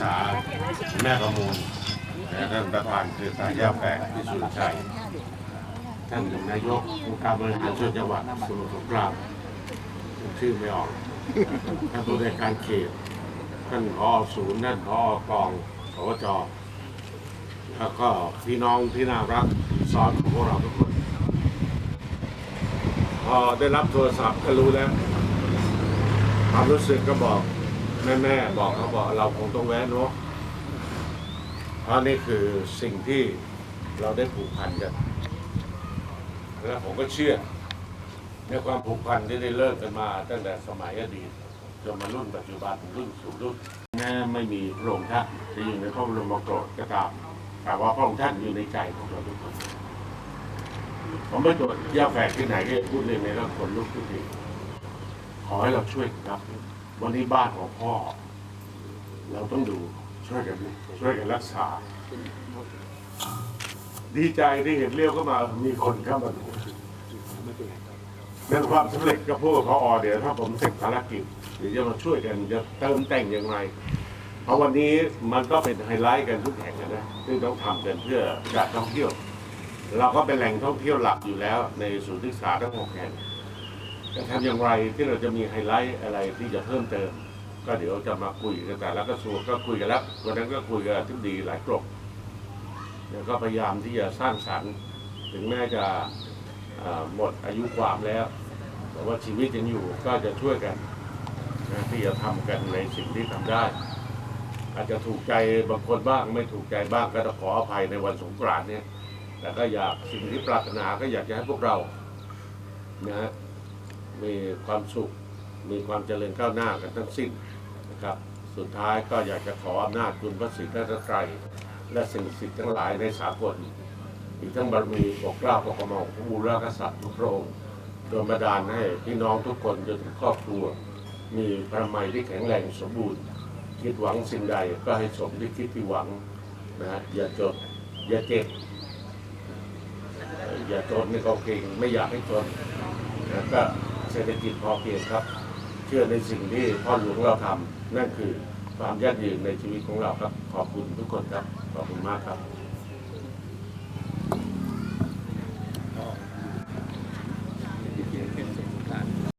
ษาแม่ประมูลและท่านประธานเครือข่ายย่าแฝกที่สุรชัยท่านนายกองค์การบริหารส่วนจังหวัดสมุทรสงครามชื่อไม่ออกท่านผู้ในการเขตท่านพอศูนย์ท่านพอกองสวจแล้วก็พี่น้องที่น่ารักสอนของพวกเราทุกคนพอได้รับโทรศัพท์ก็รู้แล้ว ความรู้สึกก็บอก แม่แม่บอกเขาบอกเราคงต้องแวะเนาะเพราะนี่คือสิ่งที่เราได้ผูกพันกัน แล้วผมก็เชื่อ ในความผูกพันที่ได้เริ่มกันมาตั้งแต่สมัยอดีตจนมารุ่นปัจจุบันรุ่นสู่รุ่นแม้ไม่มีพระองค์ท่านจะอยู่ในพระบรมโกรธก็ตามแต่ว่าพระองค์ท่านอยู่ในใจของเราทุกคนผมไปตรวจยาแฝกที่ไหนก็พูดเลยในเรื่องคนลุกทุกทีขอให้เราช่วยกันครับ วันนี้บ้านของพ่อ เราต้องดูช่วยกันช่วยกันรักษา ดีใจที่เห็นเรียวก็มามีคนเข้ามาดูเรื่องความสำเร็จก็พูดกับพอเดี๋ยวถ้าผมเสร็จภารกิจเดี๋ยวจะมาช่วยกันจะเติมแต่งอย่างไรเพราะวันนี้มันก็เป็นไฮไลท์กันทุกแห่งนะซึ่งต้องทำกันเพื่อการท่องเที่ยว เราก็เป็นแหล่งท่องเที่ยวหลักอยู่แล้วในศูนย์ศึกษาทั้งหกแห่ง จะทำอย่างไรที่เราจะมีไฮไลท์อะไรที่จะเพิ่มเติม ก็เดี๋ยวจะมาคุยกันแต่ละกระทรวงก็คุยกันแล้ววันนั้นก็คุยกับทิบดีหลายกรมแล้วก็พยายามที่จะสร้างสรรค์ถึงแม้จะเอ่อหมดอายุความแล้ว แต่ว่าชีวิตยังอยู่ก็จะช่วยกันนะที่จะทำกันในสิ่งที่ทำได้ อาจจะถูกใจบางคนบ้างไม่ถูกใจบ้างก็ต้องขออภัยในวันสงกรานต์เนี่ยแต่ก็อยากสิ่งที่ปรารถนาก็อยากจะให้พวกเรานะฮะ มีความสุข มีความเจริญก้าวหน้ากันทั้งสิ้นนะครับ สุดท้ายก็อยากจะขออำนาจคุณพระศรีรัตนตรัยและสิ่งศักดิ์สิทธิ์ทั้งหลายในสากลอีกทั้งบารมีปกเกล้าปกกระหม่อมของบูรพกษัตริย์ทุกพระองค์โดนบันดาลให้พี่น้องทุกคนจนถึงครอบครัว มีพระมัยที่แข็งแรงสมบูรณ์ คิดหวังสิ่งใดก็ให้สมที่คิดที่หวังนะฮะอย่าจดอย่าเจ็บเอ่ออย่าจนนี่ก็เก่งไม่อยากให้จนนะก็ เศรษฐกิจพอเพียงครับ เชื่อในสิ่งที่พ่อหลวงเราทำนั่นคือความยั่งยืนในชีวิตของเราครับ ขอบคุณทุกคนครับ ขอบคุณมากครับ